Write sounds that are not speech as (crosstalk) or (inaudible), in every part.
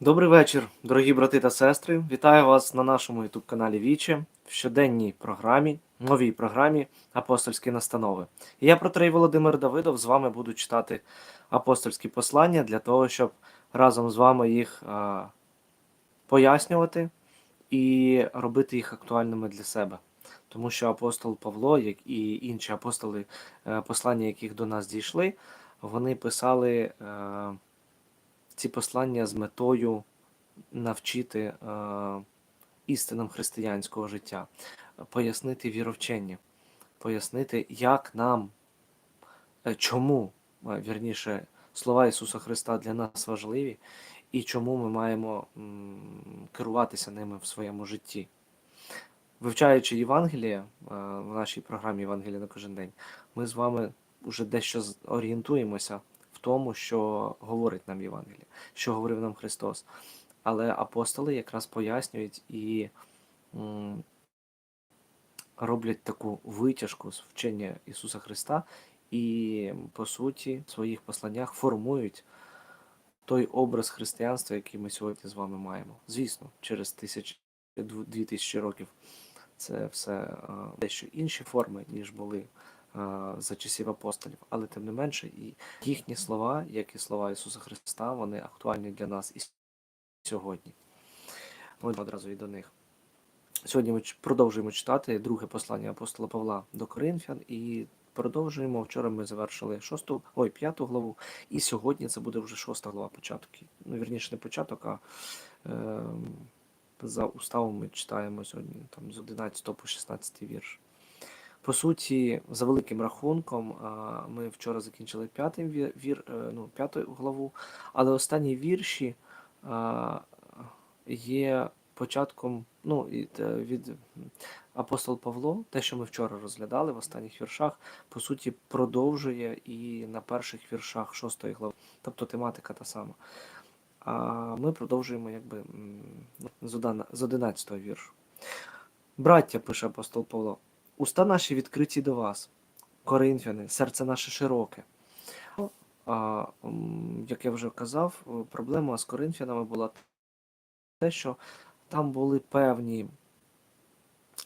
Добрий вечір, дорогі брати та сестри. Вітаю вас на нашому youtube каналі Віче в щоденній програмі, новій програмі Апостольські настанови. Я, протерей Володимир Давидов, з вами буду читати апостольські послання для того, щоб разом з вами їх а, пояснювати і робити їх актуальними для себе. Тому що апостол Павло, як і інші апостоли, е, послання яких до нас дійшли, вони писали. е, ці послання з метою навчити е, істинам християнського життя, пояснити віровчення, пояснити, як нам, е, чому, е, вірніше, слова Ісуса Христа для нас важливі, і чому ми маємо керуватися ними в своєму житті. Вивчаючи Євангеліє е, в нашій програмі Євангелія на кожен день, ми з вами вже дещо орієнтуємося тому, що говорить нам Євангеліє, що говорив нам Христос. Але апостоли якраз пояснюють і м, роблять таку витяжку з вчення Ісуса Христа, і, по суті, в своїх посланнях формують той образ християнства, який ми сьогодні з вами маємо. Звісно, через тисяч, дв- дві тисячі років це все дещо інші форми, ніж були за часів апостолів, але тим не менше, і їхні слова, як і слова Ісуса Христа, вони актуальні для нас і сьогодні. Ми одразу і до них. Сьогодні ми продовжуємо читати друге послання апостола Павла до Коринфян і продовжуємо. Вчора ми завершили шосту, ой, п'яту главу, і сьогодні це буде вже шоста глава початок. Ну, вірніше, не початок, а е, за уставом ми читаємо сьогодні там з 11 по 16 вірш. По суті, за великим рахунком, ми вчора закінчили п'ятий вір, е, ну, п'яту главу, але останні вірші є початком, ну, від апостол Павло, те, що ми вчора розглядали в останніх віршах, по суті, продовжує і на перших віршах шостої глави. Тобто тематика та сама. А ми продовжуємо якби ну, з 11 віршу. Браття, пише апостол Павло, уста наші відкриті до вас, коринфяни, серце наше широке. А, як я вже казав, проблема з коринфянами була те, що там були певні,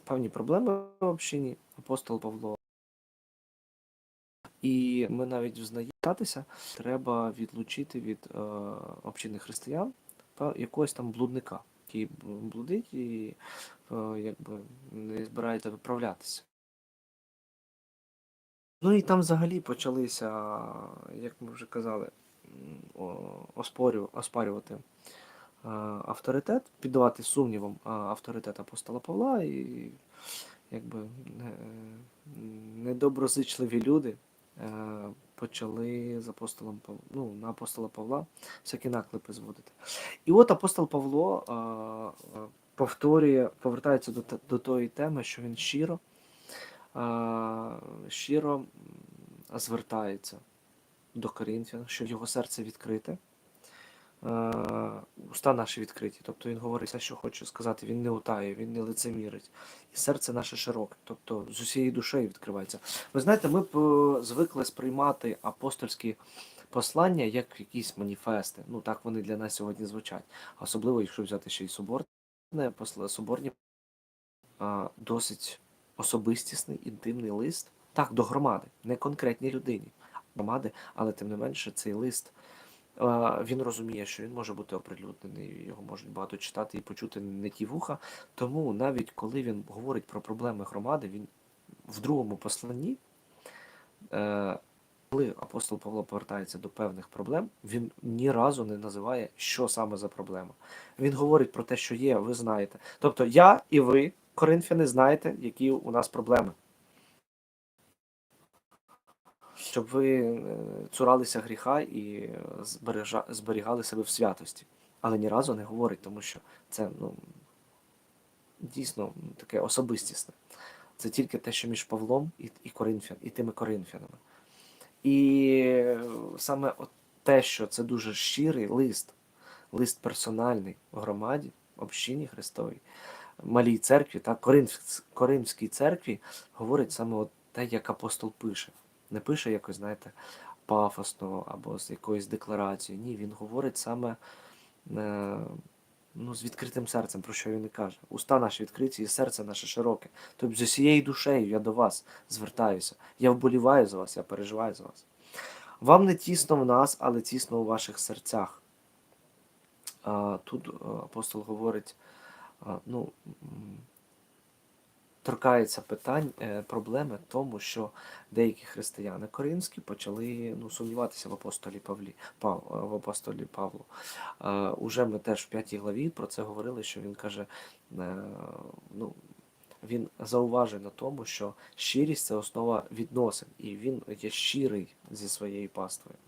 певні проблеми в общині, апостол Павло. І ми навіть взнаємося, треба відлучити від е, общини християн якогось там блудника, який блудить і е, якби не збирається виправлятися. Ну і там взагалі почалися, як ми вже казали, оспарювати е, авторитет, піддавати сумнівам е, авторитет апостола Павла, і якби недоброзичливі люди почали з апостолом Пав... ну, на апостола Павла всякі наклепи зводити. І от апостол Павло е, повторює, повертається до, до тої теми, що він щиро, е, щиро звертається до Коринфян, що його серце відкрите. Е, Уста наші відкриті, тобто він говорить все, що хоче сказати, він не утає, він не лицемірить. І серце наше широке, тобто з усією душею відкривається. Ви знаєте, ми е, звикли сприймати апостольські послання як якісь маніфести. Ну так вони для нас сьогодні звучать. Особливо, якщо взяти ще й соборне соборні досить особистісний, інтимний лист. Так, до громади, не конкретній людині, громади, але тим не менше цей лист. Він розуміє, що він може бути оприлюднений, його можуть багато читати і почути не ті вуха. Тому навіть коли він говорить про проблеми громади, він в другому посланні, е, коли апостол Павло повертається до певних проблем, він ні разу не називає, що саме за проблема. Він говорить про те, що є, ви знаєте. Тобто я і ви, коринфяни, знаєте, які у нас проблеми. Щоб ви е, цуралися гріха і е, зберігали себе в святості. Але ні разу не говорить, тому що це ну, дійсно таке особистісне. Це тільки те, що між Павлом і, і Коринфян, і тими коринфянами. І е, саме от те, що це дуже щирий лист, лист персональний в громаді, общині Христовій, малій церкві та Коринф, Коринфській церкві, говорить саме от те, як апостол пише. Не пише якось, знаєте, пафосно або з якоюсь декларацією. Ні, він говорить саме е, ну, з відкритим серцем, про що він і каже. Уста наші відкриті, і серце наше широке. Тобто з усією душею я до вас звертаюся. Я вболіваю за вас, я переживаю за вас. Вам не тісно в нас, але тісно у ваших серцях. Тут е, апостол говорить, а, ну, торкається питань, е, проблеми в тому, що деякі християни коринські почали ну, сумніватися в апостолі Павлі, Пав, е, в апостолі Павлу. Е, уже ми теж в п'ятій главі про це говорили, що він каже, е, ну, він зауважує на тому, що щирість це основа відносин, і він є щирий зі своєю паствою.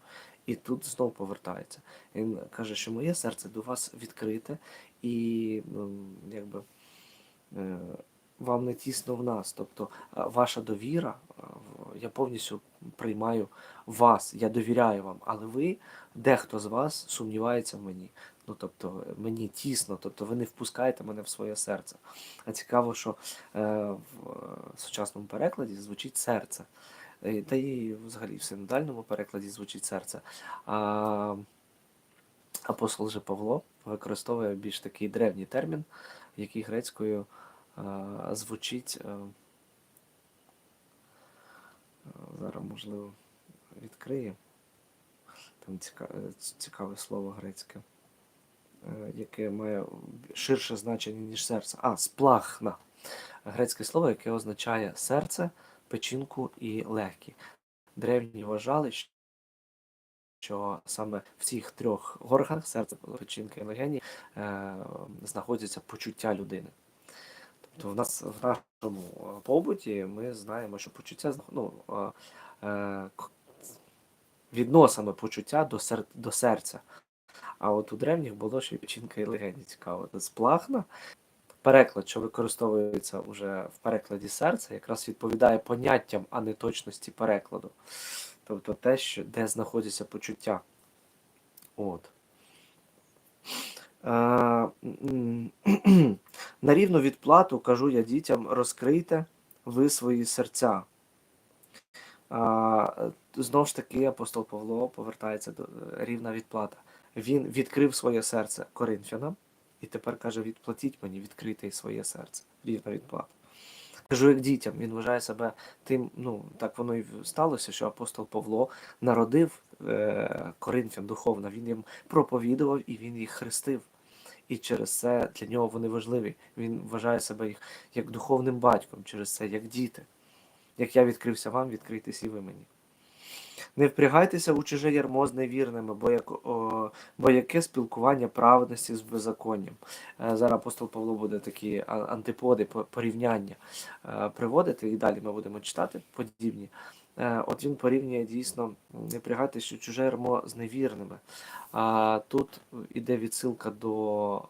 І тут знов повертається. Він каже, що моє серце до вас відкрите, і ну, якби е, вам не тісно в нас. Тобто е, ваша довіра, е, я повністю приймаю вас, я довіряю вам, але ви, дехто з вас сумнівається в мені. Ну, тобто, мені тісно, тобто ви не впускаєте мене в своє серце. А цікаво, що е, в сучасному перекладі звучить серце. Та і взагалі в синодальному перекладі звучить серце. А апостол же Павло використовує більш такий древній термін, який грецькою звучить. е, е, зараз, можливо, відкриє. Там ціка- цікаве слово грецьке, е, яке має ширше значення, ніж серце. А, сплахна. Грецьке слово, яке означає серце, печінку і легкі. Древні вважали, що саме в цих трьох органах серце, печінка і легені е, знаходяться почуття людини. Тобто в нас в нашому е, побуті ми знаємо, що почуття ну, е, е, почуття до, сер, до серця. А от у древніх було ще печінка і легені. Цікаво. Сплахна. Переклад, що використовується вже в перекладі серця, якраз відповідає поняттям, а не точності перекладу. Тобто те, що, де знаходяться почуття. От. На рівну відплату кажу я дітям: розкрийте ви свої серця. Знову ж таки, апостол Павло повертається до е, рівна відплата. Він відкрив своє серце Коринфянам і тепер каже: відплатіть мені, відкрийте своє серце. Рівна відплата. Кажу, як дітям, він вважає себе тим, ну так воно і сталося, що апостол Павло народив е, Коринфян духовно, він їм проповідував і він їх хрестив. І через це для нього вони важливі. Він вважає себе їх як духовним батьком, через це як діти. Як я відкрився вам, відкрийтесь і ви мені. Не впрягайтеся у чуже ярмо з невірними, бо, як, о, бо яке спілкування праведності з беззаконням. Е, Зараз апостол Павло буде такі антиподи, порівняння е, приводити, і далі ми будемо читати подібні. Е, От він порівнює дійсно, впрягайтеся у чуже ярмо з невірними. А тут іде відсилка до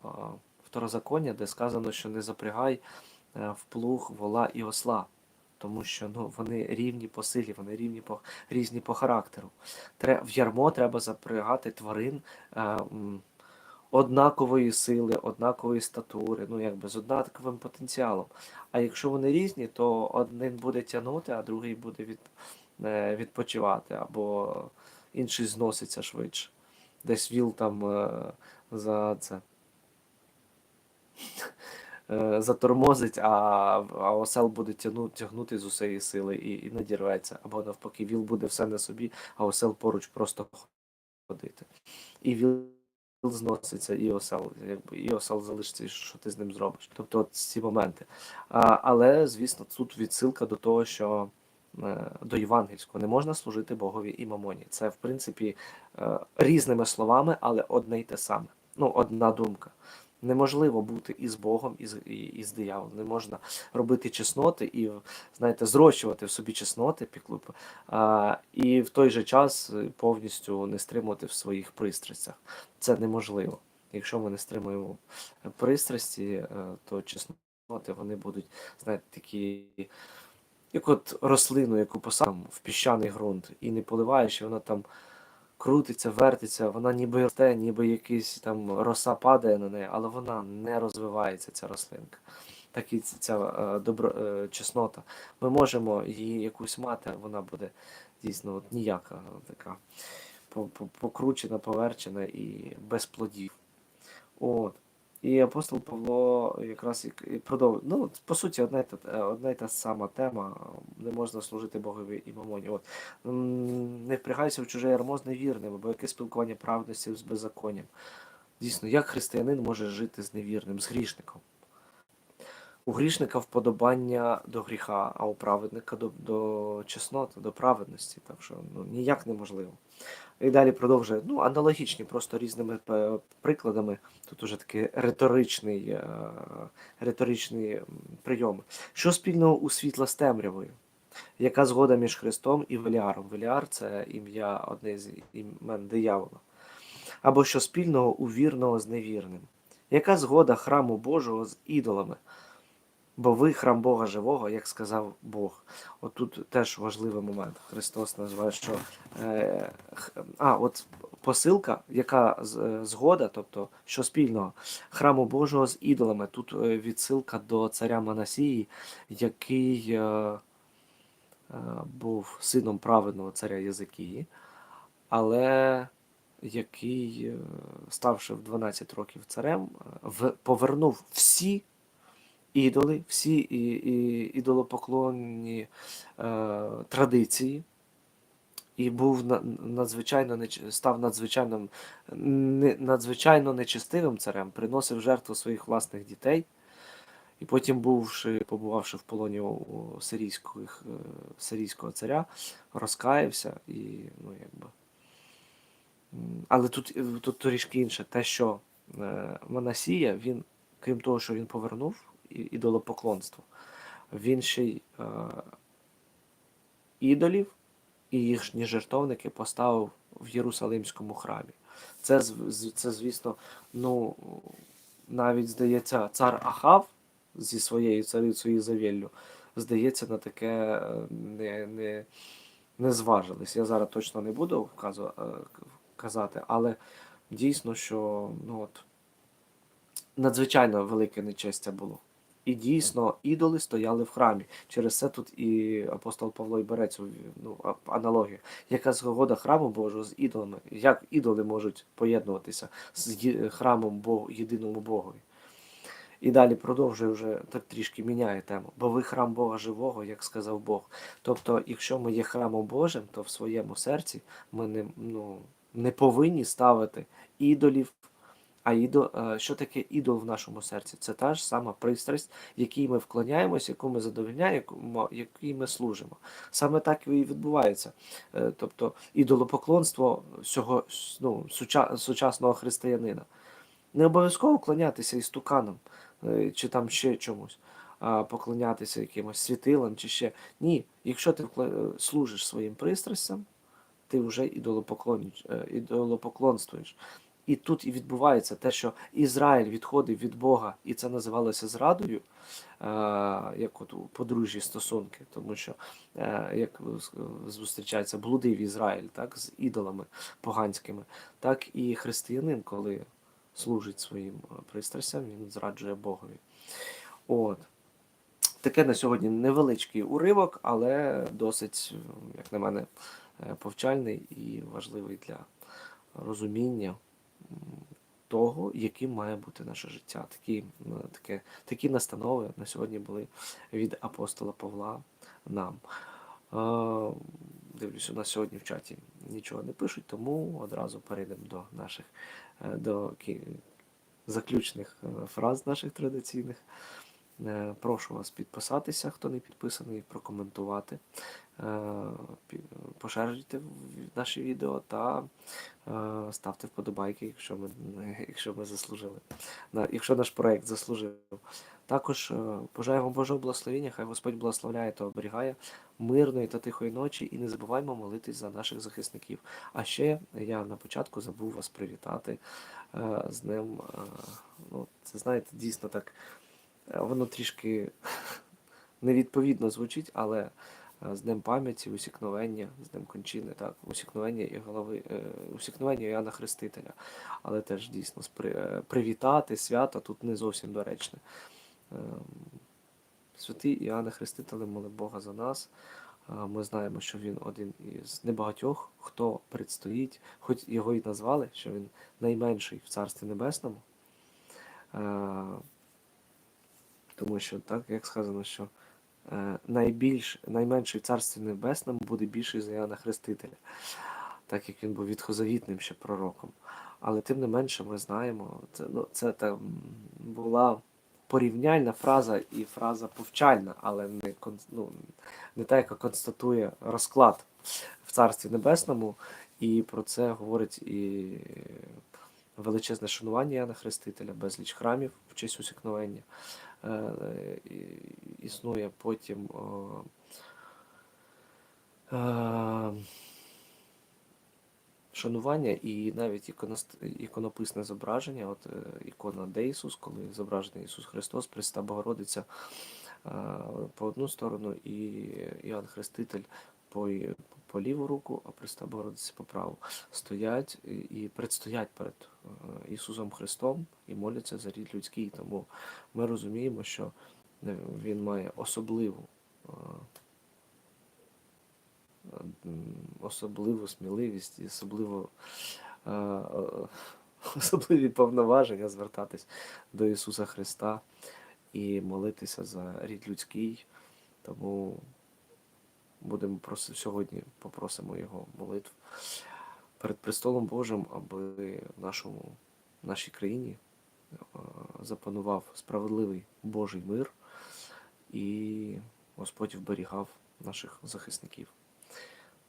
второзаконня, де сказано, що не запрягай е, в плуг вола і осла тому що ну, вони рівні по силі, вони рівні по різні по характеру. В ярмо треба запрягати тварин е, однакової сили, однакової статури, ну якби з однаковим потенціалом. А якщо вони різні, то один буде тягнути, а другий буде від, е, відпочивати, або інший зноситься швидше. Десь віл там е, за це е, затормозить, а, а осел буде тягнути, тягнути з усієї сили і, і надірветься. Або навпаки, віл буде все на собі, а осел поруч просто ходити. І віл зноситься, і осел, якби, і осел залишиться, і що ти з ним зробиш. Тобто от ці моменти. А, але, звісно, тут відсилка до того, що. е, До євангельського не можна служити Богові і мамоні. Це, в принципі, е, різними словами, але одне й те саме. Ну, одна думка. Неможливо бути і з Богом, і з, і, і з дияволом. Не можна робити чесноти і, знаєте, зрощувати в собі чесноти, піклу, а, і в той же час повністю не стримувати в своїх пристрастях. Це неможливо. Якщо ми не стримуємо пристрасті, е, то чесноти вони будуть, знаєте, такі. Як от рослину, яку посадимо в піщаний ґрунт, і не поливаєш, і вона там крутиться, вертиться, вона ніби росте, ніби якийсь там роса падає на неї, але вона не розвивається, ця рослинка. Так і ця, е, добро, е, чеснота. Ми можемо її якусь мати, вона буде дійсно от ніяка така по- по- покручена, поверчена і без плодів. От. І апостол Павло якраз і продовжує. Ну, по суті, одна та, одна й та сама тема. Не можна служити Богові і мамоні. От. Не впрягайся в чуже ярмо з невірними, бо яке спілкування правдості з беззаконням. Дійсно, як християнин може жити з невірним, з грішником? У грішника вподобання до гріха, а у праведника до, до чесноти, до праведності. Так що ну, ніяк неможливо. І далі продовжує ну, аналогічні, просто різними е, прикладами. Тут уже такий риторичний, е, риторичний прийом. Що спільного у світла з темрявою? Яка згода між Христом і Веліаром? Веліар це ім'я одне з імен диявола. Або що спільного у вірного з невірним? Яка згода храму Божого з ідолами? Бо ви храм Бога живого, як сказав Бог. Отут теж важливий момент. Христос називає, що е, а, от посилка, яка е, згода, тобто що спільного храму Божого з ідолами. Тут е, відсилка до царя Манасії, який е, е, був сином праведного царя Єзикії, але який, е, ставши в 12 років царем, в- повернув всі ідоли, всі і, і, ідолопоклонні е, традиції, і був надзвичайно став надзвичайним, надзвичайно нечестивим царем, приносив жертву своїх власних дітей. І потім, бувши, побувавши в полоні у, сирійських, е, сирійського царя, розкаявся і, ну, якби. Але тут, тут трішки інше, те, що е, Манасія, він, крім того, що він повернув ідолопоклонство, він ще й е, ідолів і їхні жертовники поставив в Єрусалимському храмі. Це, це звісно, ну, навіть здається, цар Ахав зі своєю царицею Ізавеллю, здається, на таке е, не, не, не зважились. Я зараз точно не буду е, казати, але дійсно, що ну, от, надзвичайно велике нечестя було. І дійсно ідоли стояли в храмі. Через це тут і апостол Павло і бере цю ну, аналогію. Яка згода храму Божого з ідолами? Як ідоли можуть поєднуватися з храмом Богу, єдиному Богові? І далі продовжує вже так трішки міняє тему. Бо ви храм Бога живого, як сказав Бог. Тобто, якщо ми є храмом Божим, то в своєму серці ми не, ну, не повинні ставити ідолів. А ідол, е, що таке ідол в нашому серці? Це та ж сама пристрасть, якій ми вклоняємося, яку ми задовольняємо, якій ми служимо. Саме так і відбувається. Е, Тобто ідолопоклонство всього ну, сучасного християнина. Не обов'язково клонятися істуканам е, чи там ще чомусь, поклонятися якимось світилам чи ще. Ні, якщо ти служиш своїм пристрастям, ти вже ідолопоклонствуєш. І тут і відбувається те, що Ізраїль відходив від Бога, і це називалося зрадою, е, як от у подружжі стосунки, тому що е, як зустрічається блудив Ізраїль так, з ідолами поганськими, так і християнин, коли служить своїм е, пристрастям, він зраджує Богові. От. Таке на сьогодні невеличкий уривок, але досить, як на мене, повчальний і важливий для розуміння того, яким має бути наше життя. Такі, таке, такі настанови на сьогодні були від апостола Павла нам. Е, Дивлюсь, у нас сьогодні в чаті нічого не пишуть, тому одразу перейдемо до наших е, до заключних е, фраз наших традиційних. Е, Прошу вас підписатися, хто не підписаний, прокоментувати, е, поширюйте наші відео та е, ставте вподобайки, якщо ми, якщо ми заслужили. Якщо наш проект заслужив. Також е, бажаємо Божого благословення, хай Господь благословляє та оберігає мирної та тихої ночі і не забуваймо молитись за наших захисників. А ще я на початку забув вас привітати з ним. ну, це знаєте, дійсно так. Е, Воно трішки (laughs) невідповідно звучить, але е, з Днем пам'яті, усікновення, з Днем кончини, так, усікновення і голови, е, усікновення Іоанна Хрестителя. Але теж дійсно привітати свято тут не зовсім доречне. Святий Іоанна Хреститель молив Бога за нас. Ми знаємо, що він один із небагатьох, хто предстоїть, хоч його і назвали, що він найменший в Царстві Небесному. Тому що, так, як сказано, що е, найбільш, найменший в Царстві Небесному буде більший за Іоанна Хрестителя, так як він був відхозавітним ще пророком. Але тим не менше ми знаємо, це, ну, це там була порівняльна фраза і фраза повчальна, але не, ну, не та, яка констатує розклад в Царстві Небесному, і про це говорить і величезне шанування Яна Хрестителя, безліч храмів в честь усікновення. Е, Існує потім е, шанування і навіть іконописне зображення, от е, ікона Де Ісус, коли зображений Ісус Христос, Пресвята Богородиця по одну сторону, і Іоанн Хреститель по, по ліву руку, а Пресвята Богородиця по праву стоять і, предстоять перед е, Ісусом Христом і моляться за рід людський. Тому ми розуміємо, що е, Він має особливу. е, особливу сміливість і особливо, особливі повноваження звертатись до Ісуса Христа і молитися за рід людський. Тому будемо просити сьогодні, попросимо Його молитв перед престолом Божим, аби в нашому, в нашій країні е, запанував справедливий Божий мир і Господь вберігав наших захисників.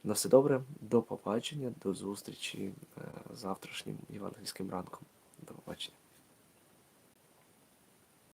На все добре, до побачення, до зустрічі е, завтрашнім євангельським ранком. До побачення.